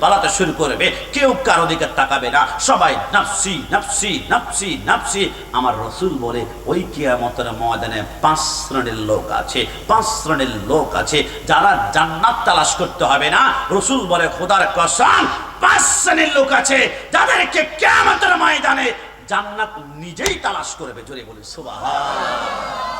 পালাতে শুরু করবে। কেউ কারও দিকে তাকাবে না। সবাই, নাফসি নাফসি নাফসি নাফসি। আমার রসুল বলে, ওই কিয়ামতের ময়দানে পাঁচ শ্রেণির লোক আছে, পাঁচ শ্রেণির লোক আছে যারা জান্নাত তালাশ করতে হবে না। রসুল বলে, খোদার কসম, পাঁচ শ্রেণির লোক আছে যাদেরকে কিয়ামতের ময়দানে জান্নাত নিজেই তালাশ করবে। জোরে বলে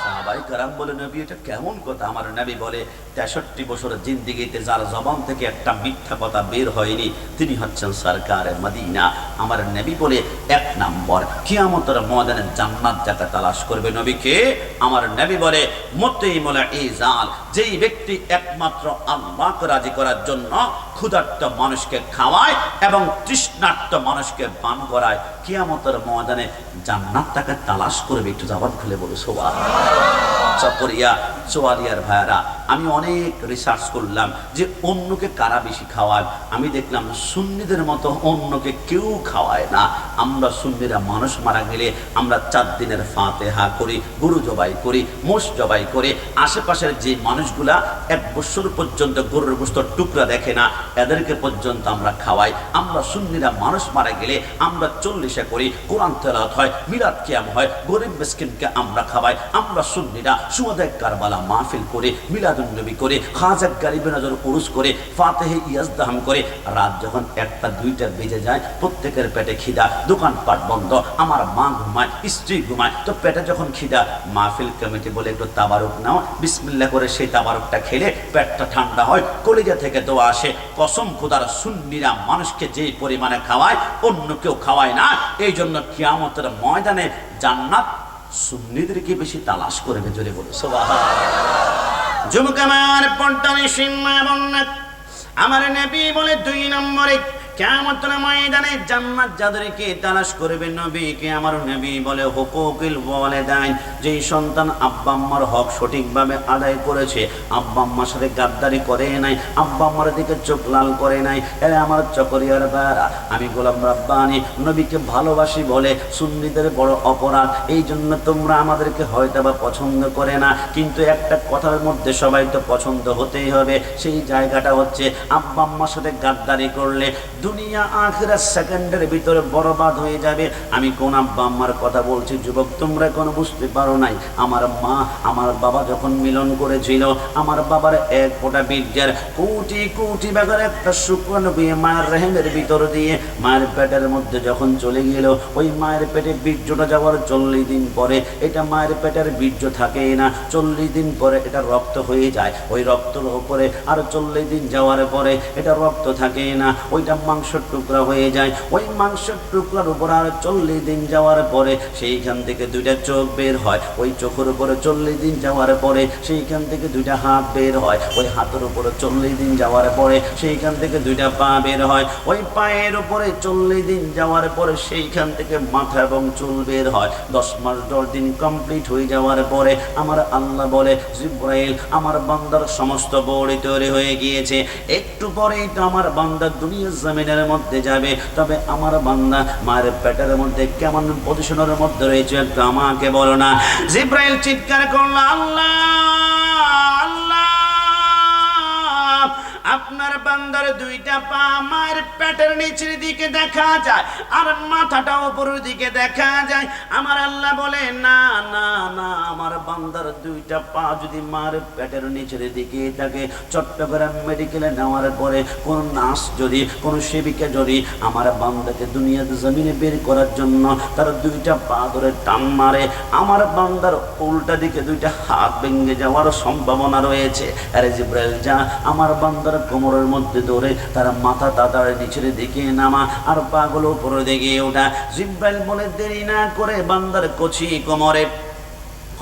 সাহাবাই কারাম বলে, নবী, এটা কেমন কথা? আমার নবী বলে, তেষট্টি বছর জিন্দিগিতে যার জবান থেকে একটা মিথ্যা কথা বের হয়নি, তিনি হচ্ছেন সরকার মদিনা। আমার নবী বলে, এক নম্বর, কিয়ামতের ময়দানে জান্নাত যাকে তালাশ করবে নবীকে? আমার নবী বলে মতেই মোলা এই জাল যেই ব্যক্তি একমাত্র আল্লাহকে রাজি করার জন্য ক্ষুধার্ত মানুষকে খাওয়ায় এবং তৃষ্ণার্ত মানুষকে পান করায় কিয়ামতের ময়দানে জান্নাত তাকে তালাশ করবে। একটু জবাব খুলে বলো সোয়া চকরিয়া চোয়ালিয়ার ভাইয়ারা, আমি অনেক রিসার্চ করলাম যে অন্যকে কারা বেশি খাওয়ায়। আমি দেখলাম সুন্নিদের মতো অন্যকে কেউ খাওয়ায় না। আমরা সুন্নিরা মানুষ মারা গেলে আমরা চার দিনের ফাতেহা করি, গরু জবাই করি, মোষ জবাই করি। আশেপাশের যে মানুষগুলা এক বছর পর্যন্ত গরুর গোস্তর টুকরা দেখে না এদেরকে পর্যন্ত আমরা খাওয়াই। আমরা সুন্নিরা মানুষ মারা গেলে আমরা চল্লিশে করি, কোরআন তেলাত হয় মিরাত কিয়াম হয়, গরিব মিসকিনকে আমরা খাওয়াই। আমরা সুন্নিরা সুমদেক কারবালা মাহফিল করে, মিলাদুন নবী করে খাজাক গারিবে নজর পুরুষ করে, ফাতেহে ইয়াজদাহাম করে, রাত যখন একটা, দুইটা বেজে যায়, প্রত্যেকের পেটে খিদা, দোকানপাট বন্ধ, আমার মা ঘুমায়, স্ত্রী ঘুমায়, তো পেটে যখন খিদা, মাহফিল কমিটি বলে একটু তাবারুক নাও বিসমিল্লা করে সেই তাবারুকটা খেলে পেটটা ঠান্ডা হয়, কলিজা থেকে দোয়া আসে কসম খুদার সুন্নিরা মানুষকে যে পরিমাণে খাওয়ায়, অন্য কেউ খাওয়ায় না। এই জন্য কিয়ামতের ময়দানে জান্নাত সুন্নিদেরকে বেশি তালাশ করবে, জোরে বলে সবাই যুবক পন্টানি সিংহ আমার নবী বলে দুই নম্বরে জান্নাত যাদেরকে আমার বলে বলে সন্তান হক সঠিকভাবে আদায় করেছে সাথে গাদ্দারি করে নাই চোখ লাল করে নাই আমার আমি গোলাম রাব্বানি, নবীকে ভালোবাসি বলে সুন্নিদের বড় অপরাধ, এই জন্য তোমরা আমাদেরকে হয়তো বা পছন্দ করে না, কিন্তু একটা কথার মধ্যে সবাই তো পছন্দ হতেই হবে, সেই জায়গাটা হচ্ছে আব্বা আম্মার সাথে গাদ্দারি করলে দুনিয়া আখেরা সেকেন্ডের ভিতরে বরবাদ হয়ে যাবে। আমি কোন আব্বা আম্মার কথা বলছি, যুবক, তোমরা কোনো বুঝতে পারো নাই। আমার মা, আমার বাবা যখন মিলন করেছিল, আমার বাবার এক ফোঁটা বীর্যের কোটি কোটি ব্যাগের একটা শুক্রাণু পেয়ে মায়ের রেহেমের ভিতর দিয়ে মায়ের পেটের মধ্যে যখন চলে গেল, ওই মায়ের পেটে বীর্যটা যাওয়ার চল্লিশ দিন পরে এটা মায়ের পেটের বীর্য থাকে না। চল্লিশ দিন পরে এটা রক্ত হয়ে যায়। ওই রক্তর উপরে আর চল্লিশ দিন যাওয়ার পরে এটা রক্ত থাকে না, ওইটা মাংসের টুকরা হয়ে যায়। ওই মাংসের টুকরার উপর আর চল্লিশ দিন যাওয়ার পরে সেইখান থেকে দুইটা চোখ বের হয়। ওই চোখের উপরে চল্লিশ দিন যাওয়ার পরে সেইখান থেকে দুইটা হাত বের হয়। ওই হাতের উপরে চল্লিশ দিন যাওয়ার পরে সেইখান থেকে দুইটা পা বের হয়। ওই পায়ের উপরে চল্লিশ দিন যাওয়ার পরে সেইখান থেকে মাথা এবং চুল বের হয়। দশ মাস, দশ দিন কমপ্লিট হয়ে যাওয়ার পরে আমার আল্লাহ বলে, জিব্রাইল, আমার বান্দার সমস্ত বড়ি তৈরি হয়ে গিয়েছে। একটু পরেই তো আমার বান্দার দুনিয়ার জমিনের মধ্যে যাবে। তবে আমার বান্দা মায়ের পেটের মধ্যে কেমন পজিশনের মধ্যে রয়েছে একটু আমাকে বলো না। জিব্রাইল চিৎকার করল আল্লাহ, আপনার বান্দার দুইটা পা মায়ের পেটের নিচের দিকে দেখা যায়, আর মাথাটা উপরের দিকে দেখা যায়। আমার আল্লাহ বলে, না বান্দার দুইটা পা যদি মার পেটের নিচের দিকে থাকে, চট্টগ্রাম মেডিকেলে নেওয়ার পরে কোন নার্স যদি, কোন সেবিকা যদি আমার বান্দাকে দুনিয়াতে জমিনে বের করার জন্য তার দুইটা পা ধরে টান মারে, আমার বান্দার উল্টা দিকে দুইটা হাত ভেঙে যাওয়ার সম্ভাবনা রয়েছে। আরে জিব্রাইল, যা আমার বান্দার কোমরের মধ্যে ধরে তার মাথা তাতার নিচের দিকে নামা আর পাগুলো উপরে দিকে ওঠা। জিব্রাইল বলে, দেরি না করে বান্দার কচি কোমরে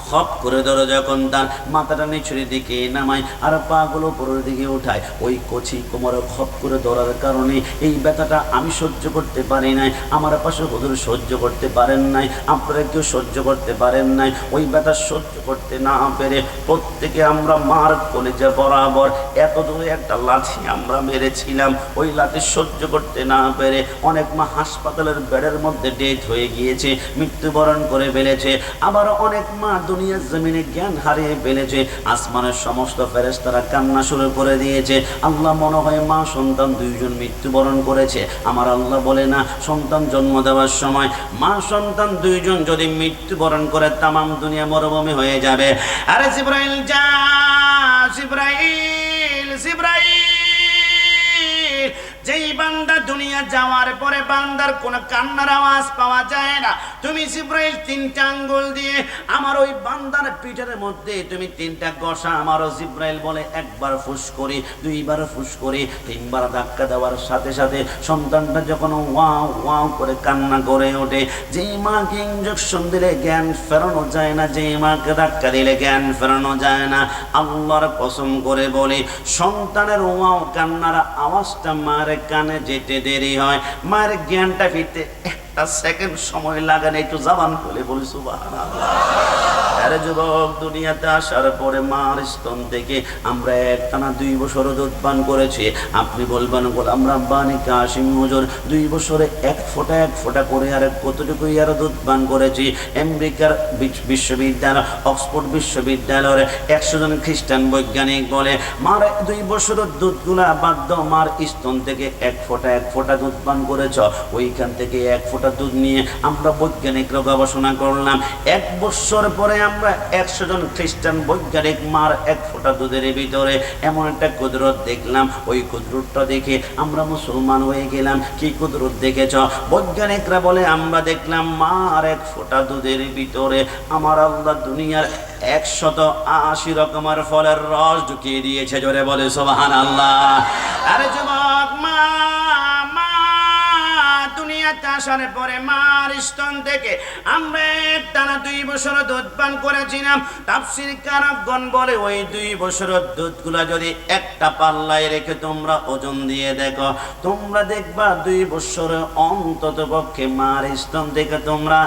খপ করে ধরো যখন তার মাথাটা নিচের দিকে নামায় আর পাগুলো উপরের দিকে উঠায়। ওই কচি কোমরে খপ করে ধরার কারণে এই ব্যথাটা আমি সহ্য করতে পারি নাই, আমার পাশে হুজুর সহ্য করতে পারেন নাই, আপনারা কেউ সহ্য করতে পারেন নাই। ওই ব্যথা সহ্য করতে না পেরে প্রত্যেকে আমরা মার কলেজে বরাবর এত দূরে একটা লাঠি আমরা মেরেছিলাম, ওই লাঠি সহ্য করতে না পেরে অনেক মা হাসপাতালের বেডের মধ্যে ডেথ হয়ে গিয়েছে, মৃত্যুবরণ করে ফেলেছে। আবার অনেক মা দুনিয়ার জমিনে জ্ঞান হারিয়ে ফেলেছে। আসমানের সমস্ত ফেরেশতারা কান্না শুরু করে দিয়েছে। আল্লাহ মনে হয় মা সন্তান দুইজন মৃত্যুবরণ করেছে। আমার আল্লাহ বলে না, সন্তান জন্ম দেওয়ার সময় মা সন্তান দুইজন যদি মৃত্যুবরণ করে তামাম দুনিয়া মরুভূমি হয়ে যাবে। আরে জিব্রাইল, যা! জিব্রাইল জিব্রাইল! যেই বান্দা দুনিয়া যাওয়ার পরে বান্দার কোনো কান্নার আওয়াজ পাওয়া যায় না। তুমি জিব্রাইল তিনটা আঙ্গুল দিয়ে আমার ওই বান্দার পিঠের মধ্যে তুমি তিনটা গসা আমারও জিব্রাইল বলে একবার ফুস করি, দুইবার ফুস করি, তিনবার ধাক্কা দেওয়ার সাথে সাথে সন্তানটা যখন ওয়াও ওয়াও করে কান্না করে ওঠে। যেই মাকে ইঞ্জেকশন দিলে জ্ঞান ফেরানো যায় না, যেই মাকে ধাক্কা দিলে জ্ঞান ফেরানো যায় না। আল্লাহর কসম করে বলে, সন্তানের ওয়াও কান্নার আওয়াজটা মার কানে যেতে দেরি হয়। মায়ের জ্ঞানটা ফিরতে একটা সেকেন্ড সময় লাগে না, একটু জাবান খুলে বলি, সুবহানাল্লাহ। আরে যুবক দুনিয়াতে আসার পরে মার স্তন থেকে আমরা একটানা দুই বছর দুধ পান করেছি। আপনি বলবেন, গোলাম রাব্বানি কাশিম হুজুর দুই বছরে এক ফোঁটা এক ফোঁটা করে আর কতটুকুই আর দুধ পান করেছি? আমেরিকার বিশ্ববিদ্যালয়, অক্সফোর্ড বিশ্ববিদ্যালয়ের একশো জন খ্রিস্টান বৈজ্ঞানিক বলে, মার দুই বছরের দুধগুলা বাধ্য মার স্তন থেকে এক ফোঁটা এক ফোঁটা দুধ পান করেছ। ওইখান থেকে এক ফোঁটা দুধ নিয়ে আমরা বৈজ্ঞানিকরা গবেষণা করলাম। এক বছর পরে আমরা একশো জন খ্রিস্টান বৈজ্ঞানিক মার এক ফোঁটা দুধের ভিতরে এমন একটা কুদরত দেখলাম। ওই কুদরতটা দেখে আমরা মুসলমান হয়ে গেলাম। কি কুদরত দেখেছ? বৈজ্ঞানিকরা বলে, আমরা দেখলাম মার এক ফোঁটা দুধের ভিতরে আমার আল্লাহ দুনিয়ার একশত আশি রকমের ফলের রস ঢুকিয়ে দিয়েছে। জোরে বলে সোবাহান আল্লাহ আরে যুবক মা মা! দুনিয়াতে আসার পরে মার স্তন থেকে আমরা টানা দুই বছর দুধ পান করেছিলাম। তাফসির কারকগণ বলে ওই দুই বছরের দুধগুলা যদি একটা পাল্লায় রেখে তোমরা ওজন দিয়ে দেখো, তোমরা দেখবা দুই বছরে অন্তত পক্ষে মার স্তন থেকে তোমরা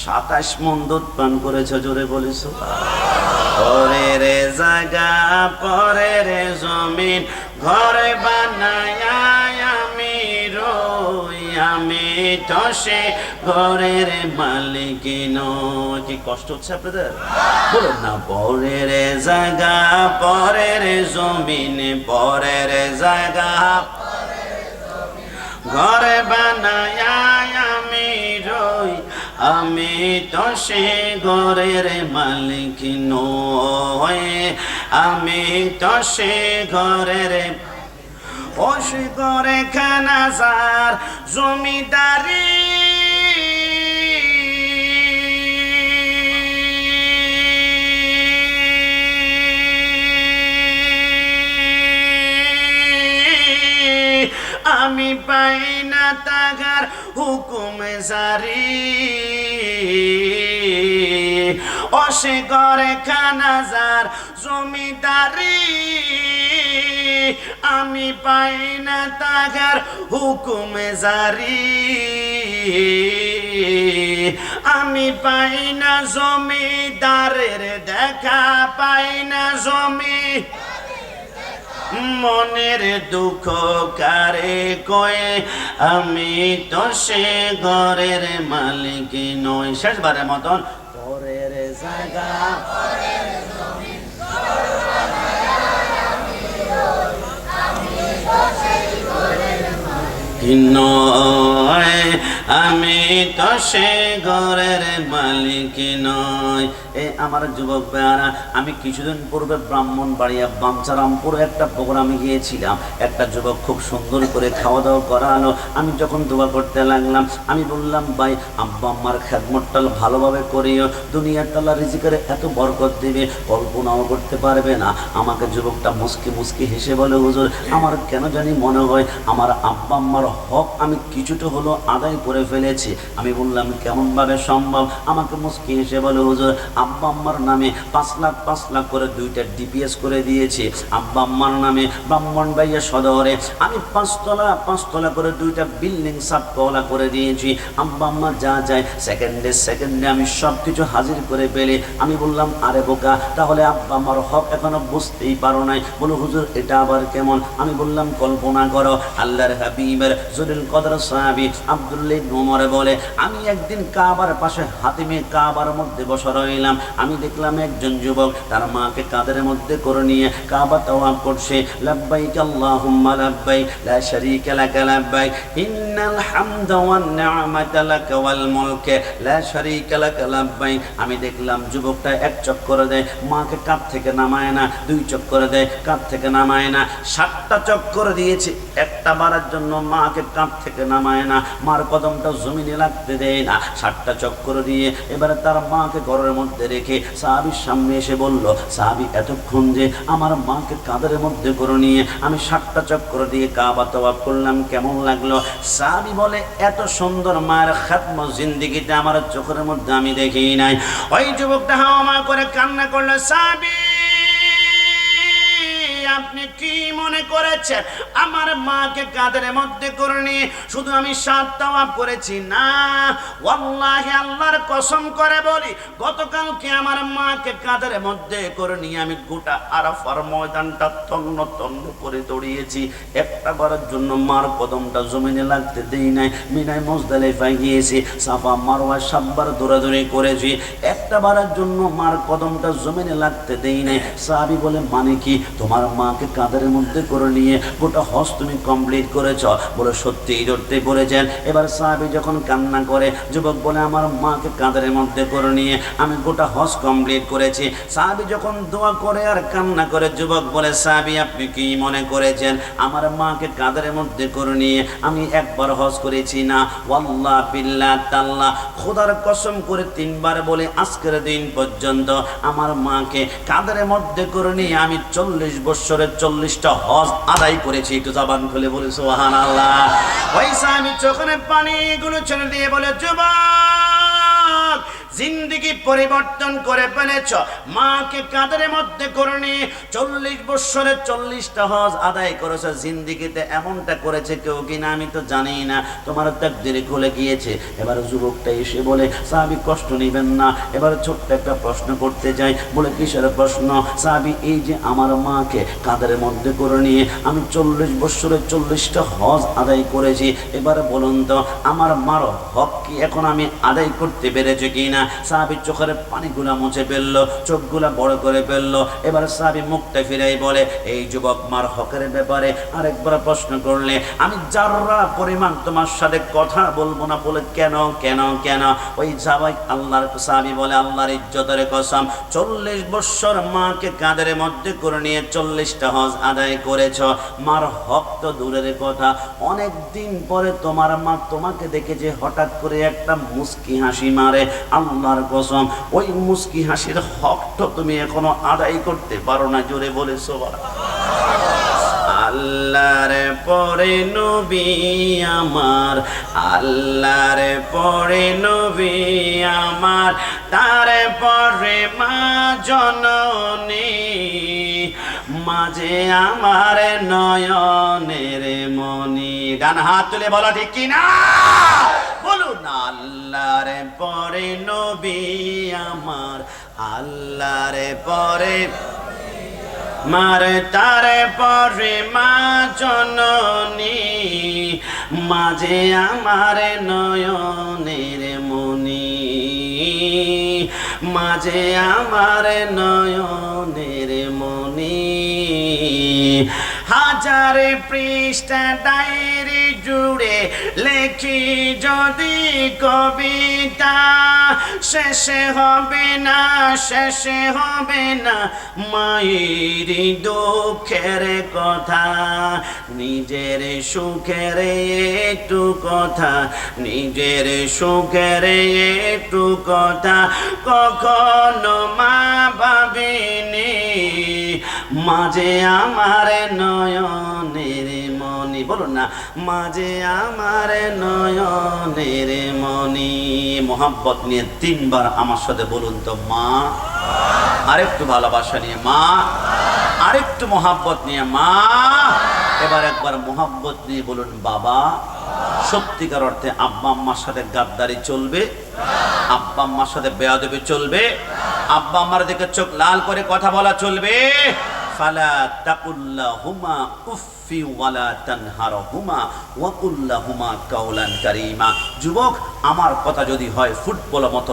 সাতাশ মন দুধ পান করেছ, জোরে বলেছ পরে রে জায়গা পরে রে জমিন ঘরে বানায় আমি তো ঘরের মালিক কি কষ্ট হচ্ছে আপনাদের? বলুন না পরে রে জায়গা পরে রে জমিন পরে রে জায়গা। ঘরে বানায় আমি রই, আমি তো সে ঘরের মালিক নয় আমি তো সে ঘরের ও সে ঘরে খানাজার জমিদারি। আমি পাই না তাগার হুকুম জারি। অসে করে খানাজার জমিদারি। আমি পাই না তাগার হুকুম জারি। আমি পাই না জমিদারের দেখা, পাই না জমি মনের দুঃখ কারে কয়ে। আমি তো সে ঘরের মালিক নই। শেষবারের মতন পরের জায়গা। নয়। আমি তো সে ঘরের মালিক নয় এ আমার যুবক ভাইয়ারা, আমি কিছুদিন পূর্বে ব্রাহ্মণ বাড়িয়া বাঞ্চারামপুর একটা প্রোগ্রামে গিয়েছিলাম। একটা যুবক খুব সুন্দর করে খাওয়া দাওয়া করালো। আমি যখন দোয়া করতে লাগলাম, আমি বললাম, ভাই, আব্বা আম্মার খেদমতটাল ভালোভাবে করিও। দুনিয়ার তালা রিজিকের এত বরকত দিবে, কল্পনাও করতে পারবে না। আমাকে যুবকটা মুসকি মুসকি হেসে বলে, হুজুর, আমার কেন জানি মনে হয়, আমার আব্বা আম্মার হক আমি কিছুটা হলো আদায় করে ফেলেছি। আমি বললাম, কেমনভাবে সম্ভব? আমাকে মুসকি হেসে বলে, হুজুর, আব্বা আম্মার নামে পাঁচ লাখ পাঁচ লাখ করে দুইটা ডিপিএস করে দিয়েছি। আব্বা আম্মার নামে ব্রাহ্মণ বাইয়া সদরে আমি পাঁচতলা পাঁচতলা করে দুইটা বিল্ডিং সাততলা করে দিয়েছি। আব্বা আম্মা যা যায় সেকেন্ডে সেকেন্ডে আমি সব কিছু হাজির করে পেলে। আমি বললাম, আরে বোকা, তাহলে আব্বা আমার হক এখনও বুঝতেই পারো নাই। বলো, হুজুর, এটা আবার কেমন? আমি বললাম, কল্পনা করো, আল্লাহর হাবিবের জলিল কদর সাহাবি আব্দুল্লাহ উমরে বলে, আমি একদিন কাবার পাশে হাতিমে কাবার মধ্যে বসা রইলাম। আমি দেখলাম একজন যুবক তার মাকে কাদের মধ্যে করে নিয়ে কাবা তাওয়াফ করছে। লাব্বাইক আল্লাহুম্মা লাব্বাইক, লা শারীকা লাকা লাব্বাইক, ইন্নাল হামদা ওয়ান নি'মাতা লাকা ওয়াল মুলক, লা শারীকা লাকা লাব্বাইক। আমি দেখলাম যুবকটা এক চক্কর দেয়, মাকে কাপ থেকে নামায় না, দুই চক্কর দেয় কাপ থেকে নামায় না। সাতটা চক্কর দিয়েছে, একটা বারের জন্য মাকে কাপ থেকে নামায় না। মার কদমটা জমিনে লাগতে দেয় না। সাতটা চক্কর দিয়ে এবারে তার মাকে ঘরের মধ্যে রেখে সাহাবির সামনে এসে বলল, সাহাবি, এতক্ষণ যে আমার মাকে কাঁধের মধ্যে করে নিয়ে আমি সাতটা চক্কর দিয়ে কাবা তওয়াব করলাম, কেমন লাগল? সাহাবি বলে, এত সুন্দর মায়ের খাতম জিন্দিগিতে আমার চোখের মধ্যে আমি দেখি নাই। ওই যুবকটা হাওয়া মা করে কান্না করল, সাহাবি কি মনে করেছেন? আমার মাকে কাদের মধ্যে করে শুধু আমি সাত তাওয়াব করেছি। না, ওয়াল্লাহি আল্লাহর কসম করে বলি, গতকালকে আমার মাকে কাদের মধ্যে করে নিয়ে আমি গোটা আরাফার ময়দানটা তন্ন তন্ন করে দৌড়িয়েছি। একটা বারের জন্য মার কদমটা জমিনে লাগতে দেই নাই। মিনাই মোজদালেফায় গিয়েছি, সাফা মারওয়া সাব্বার দৌড়াদৌড়ি করেছি। একটা বারের জন্য মার কদমটা জমিনে লাগতে দেই নাই। সাহাবি বলে মানে কি? তোমার মাকে কাঁধের মধ্যে করে নিয়ে গোটা হজ তুমি কমপ্লিট করেছ। বলে সত্যিই ধরতে পড়েছেন এবার সাহাবি যখন কান্না করে, যুবক বলে, আমার মাকে কাঁধের মধ্যে করে নিয়ে আমি গোটা হজ কমপ্লিট করেছি। সাহাবি যখন দোয়া করে আর কান্না করে, যুবক বলে, সাহাবি, আপনি কি মনে করেছেন? আমার মাকে কাঁধের মধ্যে করে নিয়ে আমি একবার হজ করেছি না? ওয়াল্লাহ বিল্লাহ তাল্লাহ। খোদার কসম করে তিনবার বলে, আজকের দিন পর্যন্ত আমার মাকে কাঁধের মধ্যে করে নিয়ে আমি চল্লিশ বৎসরের চল্লিশটা হজ আদায় করেছি, একটু জবান খুলে বলে সোহান আল্লাহ পয়সা আমি চোখের পানিগুলো ছেড়ে দিয়ে বলে, যুবক! জিন্দিগি পরিবর্তন করে ফেলেছ। মাকে কাদের মধ্যে করে নিয়ে চল্লিশ বৎসরের চল্লিশটা হজ আদায় করেছ। জিন্দিগিতে এমনটা করেছে কেউ কিনা আমি তো জানি না। তোমার তাকদিরে খুলে গিয়েছে। এবার যুবকটা এসে বলে, সাহাবি, কষ্ট নেবেন না। এবার ছোট্ট একটা প্রশ্ন করতে যাই। বলে, কিসের প্রশ্ন? সাহাবি, এই যে আমার মাকে কাদের মধ্যে করে নিয়ে আমি চল্লিশ বৎসরের চল্লিশটা হজ আদায় করেছি। এবার বলুন তো, আমার মার হক কি এখন আমি আদায় করতে পেরেছি কি না সাহাবি চোখের পানিগুলা মুছে ফেলল, চোখগুলা বড় করে ফেলল। এবার সাহাবি মুখটা ফিরাই বলে, এই যুবক, মার হকের ব্যাপারে আরেকবার প্রশ্ন করলে, আমি যাররা পরিমাণ তোমার সাথে কথা বলব না বলে কেন কেন কেন? ওই যাবাই আল্লাহর সাহাবি বলে, আল্লাহর ইজ্জতের কসম, চল্লিশ বৎসর মাকে কাঁধের মধ্যে করে নিয়ে চল্লিশটা হজ আদায় করেছ। মার হক তো দূরের কথা। অনেক দিন পরে তোমার মা তোমাকে দেখে যে হঠাৎ করে একটা মুস্কি হাসি মারে। আল্লাহর কসম, ওই মুস্কি হাসির হক তো তুমি এখনও আদায় করতে পারো না, জোরে বলে সবার আল্লাহর পরে নবী আমার, আল্লাহর পরে নবী আমার, তার পরে মা জননী, মাঝে আমার নয়নের মনি গান হাত তুলে বলা ঠিক কিনা? আল্লাহর পরে নবী আমার, আল্লাহর পরে মারে, তারে পরে মা জননী, মাঝে আমার নয়নের মনি মাঝে আমার নয়নের মনি হাজারে পৃষ্ঠা ডায়েরি জুড়ে লেখি, যদি কবিতা শেষে হবে না, শেষে হবে না, মায়ের দুঃখের কথা, নিজের সুখের একটু কথা, নিজের সুখের একটু কথা, কখনো মা ভাবিনি। মাঝে আমার নয়নের মনি বলুন না, মাঝে আমার নয়নের মনি মোহাম্মত নিয়ে তিনবার আমার সাথে বলুন তো, মা। আরেকটু ভালোবাসা নিয়ে, মা। আরেকটু মোহাম্মত নিয়ে, মা। এবার একবার মোহাম্মত নিয়ে বলুন, বাবা, সত্যিকার অর্থে আব্বা আম্মার সাথে গাদ্দারি চলবে? আব্বা আম্মার সাথে বেয়াদবি চলবে? আব্বা আম্মার দিকে চোখ লাল করে কথা বলা চলবে? ফালা তাকুল্লাহুমা উফফি ওয়ালা কারীমা। যুবক, আমার কথা যদি হয় ফুটবল মতো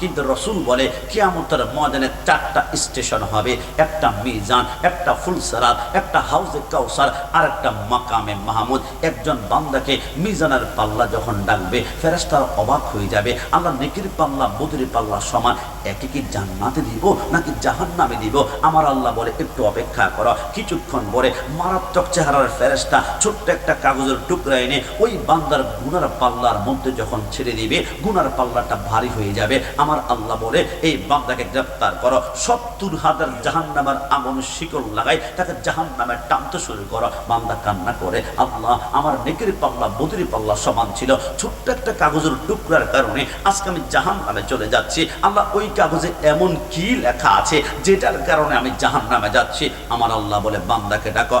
কিন্তু রসুল বলে, কিয়ামতের ময়দানে চারটা স্টেশন হবে। একটা মিজান, একটা ফুলসরাত, একটা হাউজে কাউসার আর একটা মাকামে মাহমুদ। একজন বান্দাকে মিজানের পাল্লা যখন ডাকবে ফেরেস্তার অবাক হয়ে যাবে। আল্লাহ নেকির পাল্লা, বদুরি পাল্লা সমান। একে কি জান্নাতে দিব নাকি জাহান্নামে দিব? আমার আল্লাহ বলে, একটু অপেক্ষা করো। কিছুক্ষণ পরে মারাত্মক চেহারার ফেরেশতা ছোট্ট একটা কাগজের টুকরা এনে ওই বান্দার গুনার পাল্লার মধ্যে যখন ছেড়ে দিবে, গুনার পাল্লাটা ভারী হয়ে যাবে। আমার আল্লাহ বলে, এই বান্দাকে গ্রেফতার করো, সত্তর হাজার জাহান নামের আগুন শিকল লাগাই, তাকে জাহান নামে টানতে শুরু করো। বান্দা কান্না করে, আল্লাহ, আমার নেকের পাল্লা, বদরি পাল্লা সমান ছিল। ছোট্ট একটা কাগজের টুকরার কারণে আজকে আমি জাহান নামে চলে যাচ্ছি। আল্লাহ, ওই কাগজে এমন কি লেখা আছে, যেটার কারণে আমি জাহান নামে যাচ্ছি? আমার আল্লাহ বলে, বান্দাকে ডাকো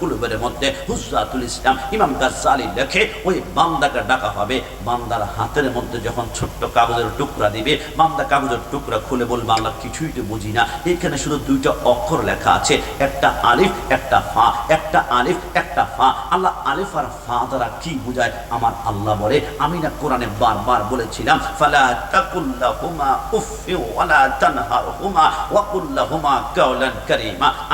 কুলুবের মধ্যে হুজরাতুল ইসলাম ইমাম গাজ্জালি লেখে, ওই বান্দাকে ডাকা হবে। বান্দার হাতের মধ্যে যখন ছোট্ট কাগজের টুকরা দিবে, বান্দা কাগজের টুকরা খুলে বলবে, আল্লাহ, কিছুই তো বুঝি না। এখানে শুধু দুইটা অক্ষর লেখা আছে, একটা আলিফ, একটা ফা, একটা আলিফ, একটা ফা। আল্লাহ, আলিফ আর ফা দ্বারা কি বোঝায়? আমার আল্লাহ বলে। আমি না কোরআনে বারবার বলেছিলাম, ফালা ওয়ালা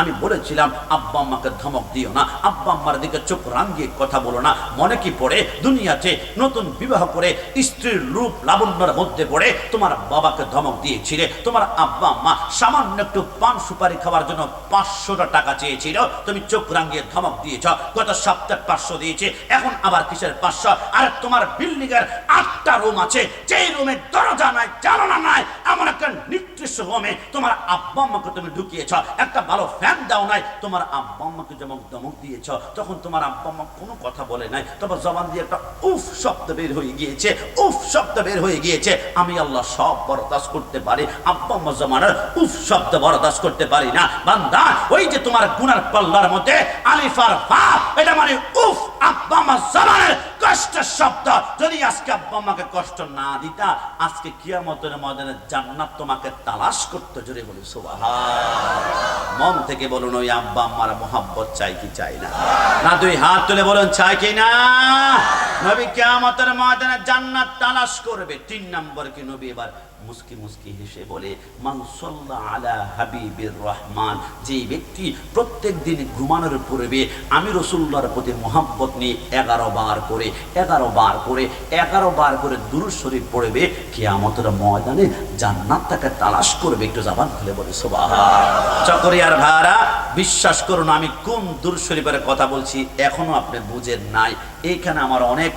আমি বলেছিলাম, আব্বা আম্মাকে ধমক দিও না। আব্বা আম্মার দিকে চোখ রাঙিয়ে কথা বলো না। মনে কি পড়ে? দুনিয়াতে নতুন বিবাহ করে স্ত্রীর রূপ লাবণ্যর মধ্যে পড়ে তোমার বাবাকে ধমক দিয়েছিলে। তোমার আব্বা আম্মা সামান্য একটু পান সুপারি খাওয়ার জন্য পাঁচশোটা টাকা চেয়েছিল। তুমি চোখ রাঙিয়ে ধমক দিয়েছ। গত সপ্তাহে পাঁচশো দিয়েছে। এখন আবার কিসের পাঁচশো? আর তোমার বিল্ডিং এর আটটা রুম আছে। যেই রুমে দরজা নাই, জানালা নাই, এমন একটা নির্দিষ্ট রুমে তোমার আব্বা আম্মাকে তুমি ঢুকিয়েছ। একটা ভালো ফ্যান দাও নাই, তোমার আব্বা আম্মাকে যেমন দমক দিয়েছ, তখন তোমার আব্বা আম্মা কোনো কথা বলে নাই। তবে জবান দিয়ে একটা উফ শব্দ বের হয়ে গিয়েছে, উফ শব্দ বের হয়ে গিয়েছে। আমি আল্লাহ সব বরদাস করতে পারি আব্বা আম্মা জমানার উফ শব্দ বরদাস করতে পারি না। বান্দা, ওই যে তোমার গুনার পাল্লার মধ্যে আলিফার ফা, এটা মানে উফ আব্বা আম্মা জমানের কষ্টের শব্দ। যদি আজকে আব্বা আমাকে কষ্ট না দিতা, আজকে কিয়ামতের ময়দানে জান্নাত তোমাকে তালাশ করতে জোরে বলি সোবাহ মন থেকে বলুন, ওই আব্বা আমার মোহাব্বত চাই কি চাই না? না, দুই হাত তুলে বলুন, চাই কি না? নবী কিয়ামতের ময়দানে জান্নাত তালাশ করবে। তিন নম্বর কি নবী এবার? মুস্কি মুস্কি হেসে বলে, মান সাল্লা আলা হাবিবির রহমান। যে ব্যক্তি প্রত্যেক দিন ঘুমানোর পূর্বে আমি রসুল্লাহর প্রতি মোহাব্বত নিয়ে এগারো বার করে, এগারো বার করে, এগারো বার করে দুরুদ শরীফ পড়বে, কিয়ামতের ময়দানে জান্নাত তাকে তালাশ করবে, একটু জাবান খুলে বলে সোবাহ চকরিয়ার ভাড়া বিশ্বাস করুন, আমি কোন দুর শরীফের কথা বলছি, এখনও আপনি বুঝেন নাই। এইখানে আমার অনেক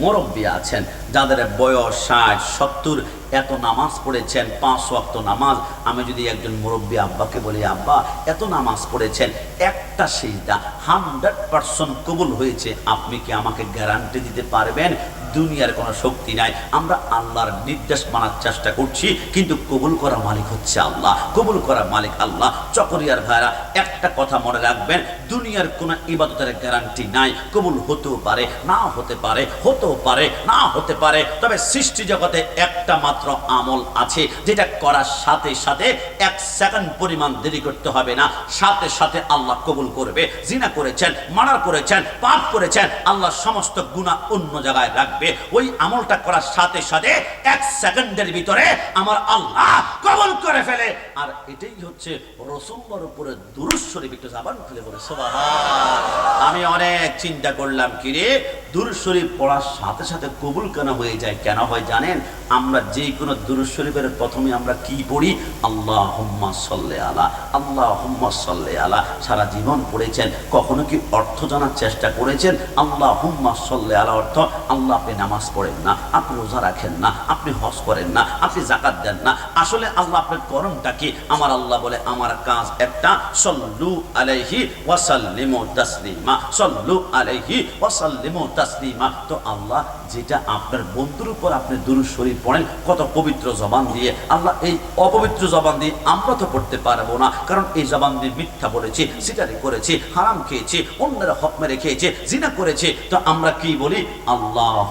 মুরব্বী আছেন, যাদের বয়স ষাট, সত্তর, এত নামাজ পড়েছেন, পাঁচ ওয়াক্ত নামাজ। আমি যদি একজন মুরব্বী আব্বাকে বলি, আব্বা, এত নামাজ পড়েছেন, একটা সিজদা হান্ড্রেড পার্সেন্ট কবুল হয়েছে। আপনি কি আমাকে গ্যারান্টি দিতে পারবেন? দুনিয়ার কোনো শক্তি নাই। আমরা আল্লাহর নির্দেশ মানার চেষ্টা করছি, কিন্তু কবুল করা মালিক হচ্ছে আল্লাহ। কবুল করা মালিক আল্লাহ। চকরিয়ার ভাইরা, একটা কথা মনে রাখবেন, দুনিয়ার কোনো ইবাদতের গ্যারান্টি নাই। কবুল হতেও পারে, না হতে পারে, হতেও পারে, না হতে পারে। তবে সৃষ্টি জগতে একটা মাত্র আমল আছে, যেটা করার সাথে সাথে এক সেকেন্ড পরিমাণ দেরি করতে হবে না। সাথে সাথে আল্লাহ কবুল করবে। জিনা করেছেন মানার করেছেন, পাপ করেছেন, আল্লাহ সমস্ত গুণা অন্য জায়গায় রাখবে ওই আমলটা করার সাথে সাথে এক সেকেন্ডের ভিতরে আমার আল্লাহ কবুল করে ফেলে। আর এটাই হচ্ছে রসুল্লার উপরে দুরুশ্বরী একটু জাবান খুলে বলে আমি অনেক চিন্তা করলাম, কি রে? শরীফ পড়ার সাথে সাথে কবুল কেন হয়ে যায়, কেন হয় জানেন? আমরা যে কোনো শরীফের প্রথমে আমরা কি পড়ি? আল্লাহ হুম্মা সল্লে আলা আল্লাহ হুম্মা সল্লে আলা। সারা জীবন পড়েছেন, কখনো কি অর্থ জানার চেষ্টা করেছেন? আল্লাহ হুম্মা সল্লে আলা অর্থ আল্লাহ আপনি নামাজ পড়েন না, আপনি রোজা রাখেন না, আপনি হজ করেন না, আপনি জাকাত দেন না, আসলে আল্লাহ আপনার করণটা কি? আমার আল্লাহ বলে, আমার কাজ একটা, সল্লু আলাইহি ওয়াসাল্লিমু তাসলিমা, সল্লু আলাইহি ওয়াসাল্লিমু তাসলিমা। তো আল্লাহ যেটা আপনার বন্ধুর উপর আপনি দুরুদ শরীফ পড়েন, কত পবিত্র জবান দিয়ে, আল্লাহ এই অপবিত্র জবান দিয়ে আমরা তো পড়তে পারব না, কারণ এই জবান দিয়ে মিথ্যা বলেছি, সিটারি করেছি, হারাম খেয়েছি, অন্যের হক মেরে খেয়েছে, জিনা করেছে। তো আমরা কি বলি? আল্লাহ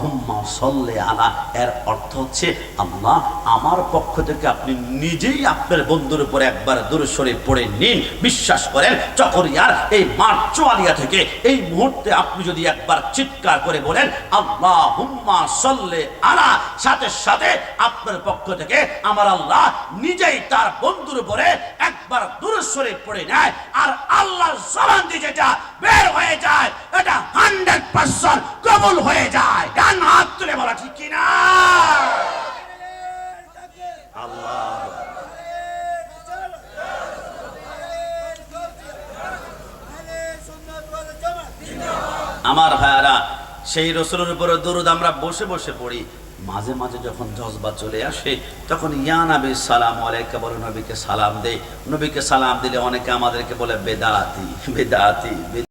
আলা, এর অর্থ হচ্ছে আল্লাহ আমার পক্ষ থেকে আপনি নিজেই আপনার বন্ধুর উপর একবার দূরে পড়ে নিন, বিশ্বাস করেন, চকরিয়ার এই মার্চোয়ালিয়া থেকে এই মুহূর্তে আপনি যদি একবার চিৎকার করে বলেন আল্লাহ হুম্মা সল্লে আলা, সাথে সাথে আপনার পক্ষ থেকে আমার আল্লাহ নিজেই তার বন্ধুর উপরে একবার দূরে সরে পড়ে নেয় আর আল্লাহর জবান দিয়ে যেটা বের হয়ে যায়, এটা হান্ড্রেড পার্সেন্ট কবুল হয়ে যায়। ডান হাত তুলে বলা, ঠিক কিনা? আল্লাহ আমার ভাইয়ারা, সেই রসুলের উপরে দরুদ আমরা বসে বসে পড়ি। মাঝে মাঝে যখন জজবা চলে আসে, তখন ইয়া নবী সালাম আলাইকা বলে, নবীকে সালাম দেয় নবীকে সালাম দিলে অনেকে আমাদেরকে বলে বেদাতি বেদাতি।